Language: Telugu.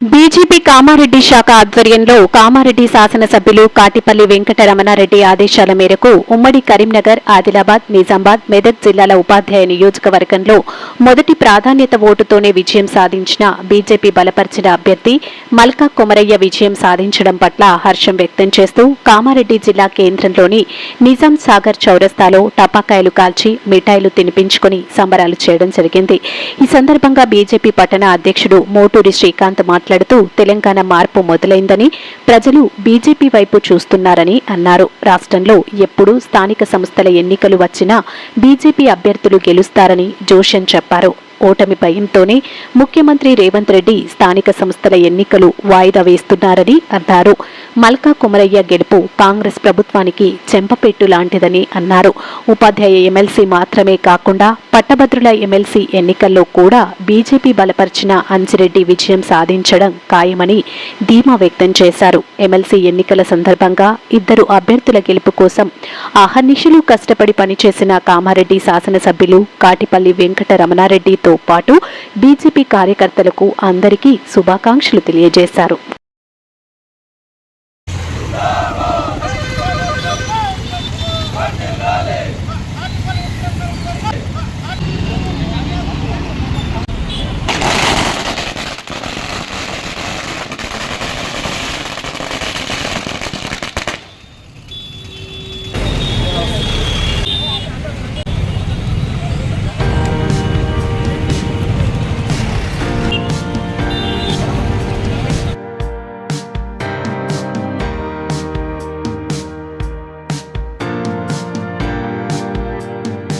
బీజేపీ కామారెడ్డి శాఖ ఆధ్వర్యంలో కామారెడ్డి శాసనసభ్యులు కాటిపల్లి వెంకటరమణారెడ్డి ఆదేశాల మేరకు ఉమ్మడి కరీంనగర్ ఆదిలాబాద్ నిజామాబాద్ మెదక్ జిల్లాల ఉపాధ్యాయ నియోజకవర్గంలో మొదటి ప్రాధాన్యత ఓటుతోనే విజయం సాధించిన బీజేపీ బలపరిచిన అభ్యర్థి మల్కా కొమరయ్య విజయం సాధించడం పట్ల హర్షం వ్యక్తం చేస్తూ కామారెడ్డి జిల్లా కేంద్రంలోని నిజాం సాగర్ చౌరస్తాలో టపాకాయలు కాల్చి మిఠాయిలు తినిపించుకుని సంబరాలు చేయడం జరిగింది. ఈ సందర్భంగా బీజేపీ పట్టణ అధ్యక్షుడు మోటూరి శ్రీకాంత్ మాట్లాడుతూ మాట్లాడుతూ తెలంగాణ మార్పు మొదలైందని ప్రజలు బీజేపీ వైపు చూస్తున్నారని అన్నారు. రాష్ట్రంలో ఎప్పుడు స్థానిక సంస్థల ఎన్నికలు వచ్చినా బీజేపీ అభ్యర్థులు గెలుస్తారని జోషన్ చెప్పారు. ఓటమి భయంతోనే ముఖ్యమంత్రి రేవంత్ రెడ్డి స్థానిక సంస్థల ఎన్నికలు వాయిదా వేస్తున్నారని అన్నారు. మల్కా కుమరయ్య గెలుపు కాంగ్రెస్ ప్రభుత్వానికి చెంపపెట్టు లాంటిదని అన్నారు. ఉపాధ్యాయ ఎమ్మెల్సీ మాత్రమే కాకుండా పట్టభద్రుల ఎమ్మెల్సీ ఎన్నికల్లో కూడా బీజేపీ బలపరిచిన అంజిరెడ్డి విజయం సాధించడం ఖాయమని ధీమా వ్యక్తం చేశారు. ఎమ్మెల్సీ ఎన్నికల సందర్భంగా ఇద్దరు అభ్యర్థుల గెలుపు కోసం అహర్నిశలు కష్టపడి పనిచేసిన కామారెడ్డి శాసనసభ్యులు కాటిపల్లి వెంకటరమణారెడ్డితో పాటు బీజేపీ కార్యకర్తలకు అందరికీ శుభాకాంక్షలు తెలియజేశారు.